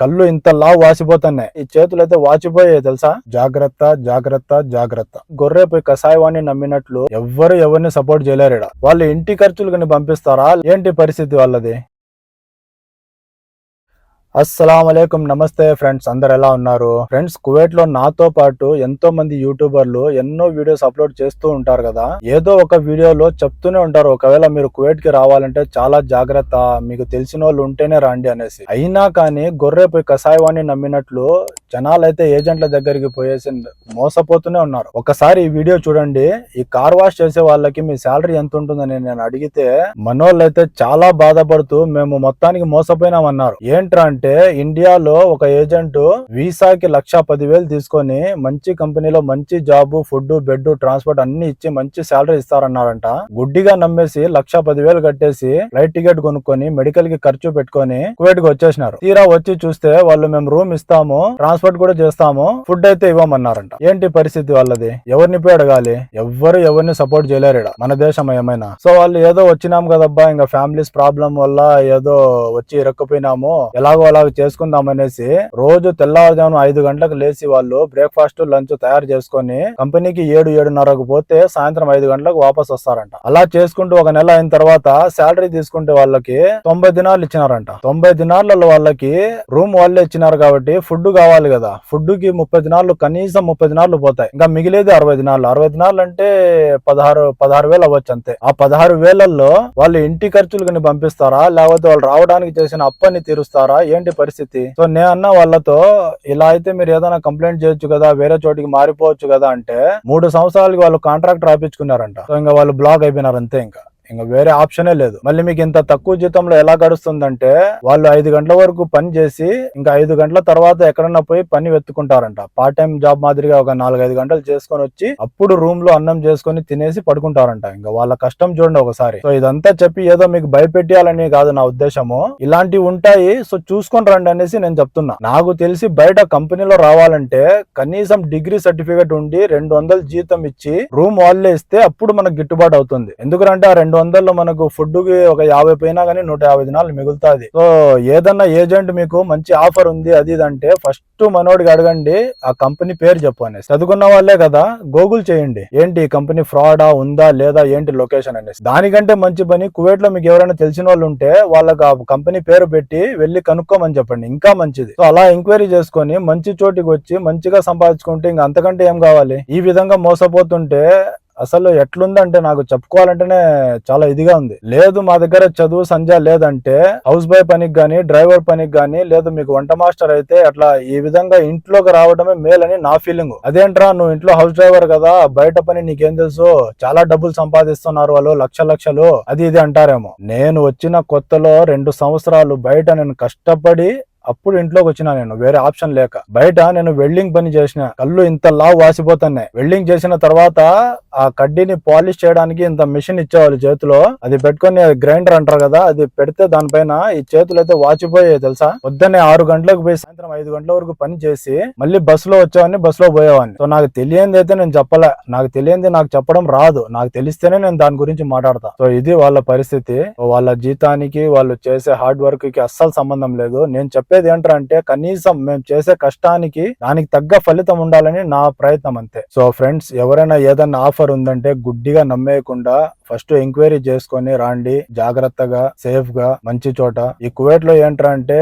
కళ్ళు ఇంత లావు వాసిపోతున్నాయి. ఈ చేతులు అయితే వాచిపోయాయి తెలుసా? జాగ్రత్త జాగ్రత్త జాగ్రత్త. గొర్రె పోయి కషాయవాణ్ణి నమ్మినట్లు ఎవ్వరు ఎవరిని సపోర్ట్ చేయలేరు ఈడ. వాళ్ళు ఇంటి ఖర్చులు కానీ పంపిస్తారా? ఏంటి పరిస్థితి వాళ్ళది? అస్సలం నమస్తే ఫ్రెండ్స్ అందరు ఎలా ఉన్నారు? ఫ్రెండ్స్ కువైట్లో నాతో పాటు ఎంతో మంది యూట్యూబర్లు ఎన్నో వీడియోస్ అప్లోడ్ చేస్తూ ఉంటారు కదా? ఏదో ఒక వీడియోలో చెప్తూనే ఉంటారు ఒకవేళ మీరు కువైట్కి రావాలంటే చాలా జాగ్రత్త మీకు తెలిసిన వాళ్ళు ఉంటేనే రండి అనేసి. అయినా కానీ గొర్రెపై పోయి నమ్మినట్లు జనాలు అయితే ఏజెంట్ల దగ్గరికి పోయేసి మోసపోతూనే ఉన్నారు. ఒకసారి ఈ వీడియో చూడండి. ఈ కార్ వాష్ చేసే వాళ్ళకి మీ శాలరీ ఎంత ఉంటుందని నేను అడిగితే మనోళ్ళు అయితే చాలా బాధపడుతూ మేము మొత్తానికి మోసపోయినామన్నారు. ఏంట్రా అంటే ఇండియాలో ఒక ఏజెంట్ వీసాకి లక్ష పదివేలు తీసుకొని మంచి కంపెనీలో మంచి జాబ్ ఫుడ్ బెడ్ ట్రాన్స్పోర్ట్ అన్ని ఇచ్చి మంచి శాలరీ ఇస్తారన్నారంట. గుడ్డిగా నమ్మేసి లక్ష పదివేలు కట్టేసి ఫ్లైట్ టికెట్ కొనుక్కొని మెడికల్కి ఖర్చు పెట్టుకొని కువైట్కి వచ్చేసినారు. తీరా వచ్చి చూస్తే వాళ్ళు మేము రూమ్ ఇస్తాము ట్రాన్స్పోర్ట్ కూడా చేస్తాము. ఫుడ్ అయితే ఇవ్వమన్నారంట. ఏంటి పరిస్థితి వాళ్ళది? ఎవరిని పోయి అడగాలి? ఎవ్వరు ఎవరిని సపోర్ట్ చేయలేరు ఈడ. మన దేశం ఏమైనా సో వాళ్ళు ఏదో వచ్చినాం కదబ్బా ఇంకా ఫ్యామిలీస్ ప్రాబ్లం వల్ల ఏదో వచ్చి ఇరక్కుపోయినాము ఎలాగో అలాగ చేసుకుందాం అనేసి రోజు తెల్లవారుజామున ఐదు గంటలకు లేచి వాళ్ళు బ్రేక్ఫాస్ట్ లంచ్ తయారు చేసుకొని కంపెనీకి ఏడు ఏడున్నరకు పోతే సాయంత్రం ఐదు గంటలకు వాపస్ వస్తారంట. అలా చేసుకుంటూ ఒక నెల అయిన తర్వాత శాలరీ తీసుకుంటే వాళ్ళకి తొంభై దినాలు ఇచ్చినారంట. తొంభై దినాలలో వాళ్ళకి రూమ్ వాళ్ళే ఇచ్చినారు కాబట్టి ఫుడ్ కావాలి కదా. ఫుడ్కి ముప్పై దినాలు కనీసం ముప్పై దినాలు పోతాయి. ఇంకా మిగిలేది అరవై దినాలు అరవై దినాలు అంటే పదహారు పదహారు వేలు అవ్వచ్చు అంతే. ఆ పదహారు వేలల్లో వాళ్ళు ఇంటి ఖర్చులు కానీ పంపిస్తారా? లేకపోతే వాళ్ళు రావడానికి చేసిన అప్పని తీరుస్తారా? ఏంటి పరిస్థితి? సో నేను అన్న వాళ్ళతో ఇలా అయితే మీరు ఏదైనా కంప్లైంట్ చేయొచ్చు కదా వేరే చోటికి మారిపోవచ్చు కదా అంటే మూడు సంవత్సరాలకి వాళ్ళు కాంట్రాక్ట్ రాపించుకున్నారంట సో ఇంకా వాళ్ళు బ్లాక్ అయిపోయినారు అంతే ఇంకా. ఇంకా వేరే ఆప్షనే లేదు. మళ్ళీ మీకు ఇంత తక్కువ జీతంలో ఎలా గడుస్తుందంటే వాళ్ళు ఐదు గంటల వరకు పని చేసి ఇంకా ఐదు గంటల తర్వాత ఎక్కడన్నా పోయి పని వెతుకుంటారంట పార్ట్ టైం జాబ్ మాదిరిగా ఒక నాలుగు ఐదు గంటలు చేసుకొని వచ్చి అప్పుడు రూమ్లో అన్నం చేసుకొని తినేసి పడుకుంటారంట. ఇంకా వాళ్ళ కష్టం చూడండి ఒకసారి. సో ఇదంతా చెప్పి ఏదో మీకు భయపెట్టాలని కాదు నా ఉద్దేశము. ఇలాంటివి ఉంటాయి సో చూసుకొని రండి అనేసి నేను చెప్తున్నా. నాకు తెలిసి బయట కంపెనీలో రావాలంటే కనీసం డిగ్రీ సర్టిఫికేట్ ఉండి రెండు వందలు జీతం ఇచ్చి రూమ్ వాళ్ళే ఇస్తే అప్పుడు మనకు గిట్టుబాటు అవుతుంది. ఎందుకంటే ఆ రెండు వందల్లో మనకు ఫుడ్కి ఒక యాభై పోయినా కానీ నూట యాభై దినాలు మిగులుతుంది. సో ఏదన్నా ఏజెంట్ మీకు మంచి ఆఫర్ ఉంది అది ఇది అంటే ఫస్ట్ మనోడికి అడగండి ఆ కంపెనీ పేరు చెప్పు అనేసి. చదువుకున్న వాళ్ళే కదా గూగుల్ చేయండి. ఏంటి ఈ కంపెనీ ఫ్రాడా ఉందా లేదా ఏంటి లొకేషన్ అనేసి. దానికంటే మంచి పని కువైట్లో మీకు ఎవరైనా తెలిసిన వాళ్ళు ఉంటే వాళ్ళకి ఆ కంపెనీ పేరు పెట్టి వెళ్ళి కనుక్కోమని చెప్పండి. ఇంకా మంచిది. సో అలా ఎంక్వైరీ చేసుకొని మంచి చోటికి వచ్చి మంచిగా సంపాదించుకుంటే ఇంకా అంతకంటే ఏం కావాలి? ఈ విధంగా మోసపోతుంటే అసలు ఎట్లుందంటే నాకు చెప్పుకోవాలంటేనే చాలా ఇదిగా ఉంది. లేదు మా దగ్గర చదువు సంధ్య లేదంటే హౌస్ బాయ్ పనికి గానీ డ్రైవర్ పనికి గానీ లేదు మీకు వంట మాస్టర్ అయితే అట్లా ఈ విధంగా ఇంట్లోకి రావడమే మేలని నా ఫీలింగ్. అదేంట్రా నువ్వు ఇంట్లో హౌస్ డ్రైవర్ కదా బయట పని నీకేం తెలుసు? చాలా డబ్బులు సంపాదిస్తున్నారు వాళ్ళు లక్ష లక్షలు అది ఇది అంటారేమో. నేను వచ్చిన కొత్తలో రెండు సంవత్సరాలు బయట నేను కష్టపడి అప్పుడు ఇంట్లోకి వచ్చిన నేను వేరే ఆప్షన్ లేక. బయట నేను వెల్డింగ్ పని చేసిన కళ్ళు ఇంత లావు వాసిపోతున్నాయి. వెల్డింగ్ చేసిన తర్వాత ఆ కడ్డీని పాలిష్ చేయడానికి ఇంత మిషన్ ఇచ్చేవాళ్ళు చేతిలో. అది పెట్టుకొని గ్రైండర్ అంటారు కదా అది పెడితే దానిపైన ఈ చేతులు అయితే వాచిపోయాయి తెలుసా? పొద్దున్నే ఆరు గంటలకు పోయి సాయంత్రం ఐదు గంటల వరకు పని చేసి మళ్ళీ బస్సులో వచ్చేవాడిని బస్సులో పోయేవాడిని. సో నాకు తెలియంది అయితే నేను చెప్పలే. నాకు తెలియంది నాకు చెప్పడం రాదు. నాకు తెలిస్తేనే నేను దాని గురించి మాట్లాడతా. సో ఇది వాళ్ళ పరిస్థితి. వాళ్ళ జీతానికి వాళ్ళు చేసే హార్డ్ వర్క్కి అస్సలు సంబంధం లేదు. నేను చెప్పేది ఏంటంటే కనీసం మేము చేసే కష్టానికి దానికి తగ్గ ఫలితం ఉండాలని నా ప్రయత్నం అంతే. సో ఫ్రెండ్స్ ఎవరైనా ఏదైనా ఆఫర్ ఉందంటే గుడ్డిగా నమ్మేయకుండా ఫస్ట్ ఎంక్వైరీ చేసుకొని రాండి. జాగ్రత్తగా సేఫ్గా మంచి చోట. ఈ కువైట్లో ఏంటంటే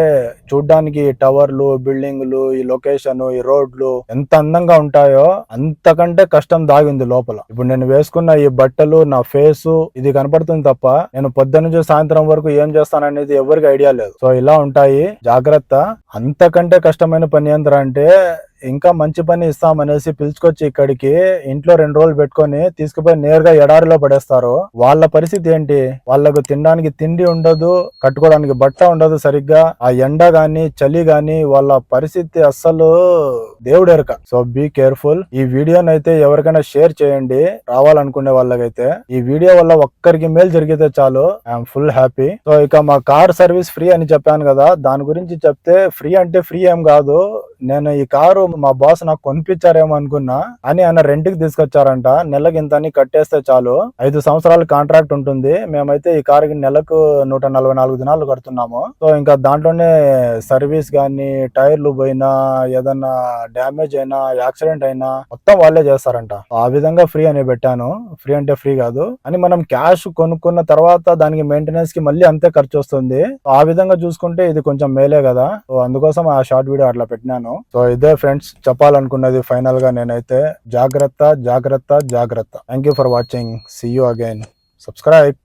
చూడ్డానికి ఈ టవర్లు బిల్డింగ్లు ఈ లొకేషన్ ఈ రోడ్లు ఎంత అందంగా ఉంటాయో అంతకంటే కష్టం దాగింది లోపల. ఇప్పుడు నేను వేసుకున్న ఈ బట్టలు నా ఫేస్ ఇది కనపడుతుంది తప్ప నేను పొద్దున్న నుంచి సాయంత్రం వరకు ఏం చేస్తాననేది ఎవరికి ఐడియా లేదు. సో ఇలా ఉంటాయి. జాగ్రత్త అంతకంటే కష్టమైన పని ఏంటంటే అంటే ఇంకా మంచి పని ఇస్తామనేసి పిలుచుకొచ్చి ఇక్కడికి ఇంట్లో రెండు రోజులు పెట్టుకొని తీసుకుపోయి నేరుగా ఎడారిలో పడేస్తారు. వాళ్ళ పరిస్థితి ఏంటి? వాళ్ళకు తినడానికి తిండి ఉండదు కట్టుకోవడానికి బట్ట ఉండదు సరిగ్గా. ఆ ఎండ గాని చలి గాని వాళ్ళ పరిస్థితి అస్సలు దేవుడెరక సో బీ కేర్ఫుల్ ఈ వీడియోని అయితే ఎవరికైనా షేర్ చేయండి. రావాలనుకునే వాళ్ళకైతే. ఈ వీడియో వల్ల ఒక్కరికి మేలు జరిగితే చాలు. ఐఎమ్ ఫుల్ హ్యాపీ సో ఇక మా కార్ సర్వీస్ ఫ్రీ అని చెప్పాను కదా దాని గురించి చెప్తే ఫ్రీ అంటే ఫ్రీ ఏం కాదు. నేను ఈ కారు మా బాస్ నాకు కొనిపించారేమో అనుకున్నా అని ఆయన రెంట్కి తీసుకొచ్చారంట. నెలకి ఇంత అని కట్టేస్తే చాలు. ఐదు సంవత్సరాల కాంట్రాక్ట్ ఉంటుంది. మేమైతే ఈ కారుకి నెలకు నూట నలభై నాలుగు దినాలు కడుతున్నాము. సో ఇంకా దాంట్లోనే సర్వీస్ కానీ టైర్లు పోయినా ఏదన్నా డ్యామేజ్ అయినా యాక్సిడెంట్ అయినా మొత్తం వాళ్ళే చేస్తారంట. ఆ విధంగా ఫ్రీ అని పెట్టాను. ఫ్రీ అంటే ఫ్రీ కాదు. అని మనం క్యాష్ కొనుక్కున్న తర్వాత దానికి మెయింటెనెన్స్కి మళ్ళీ అంతే ఖర్చు వస్తుంది. ఆ విధంగా చూసుకుంటే ఇది కొంచెం మేలే కదా. సో అందుకోసం ఆ షార్ట్ వీడియో అట్లా పెట్టినాను. సో ఇదే ఫ్రెండ్స్ చెప్పాలనుకున్నది ఫైనల్గా నేనైతే జాగ్రత్త జాగ్రత్త జాగ్రత్త. Thank you for watching see you again subscribe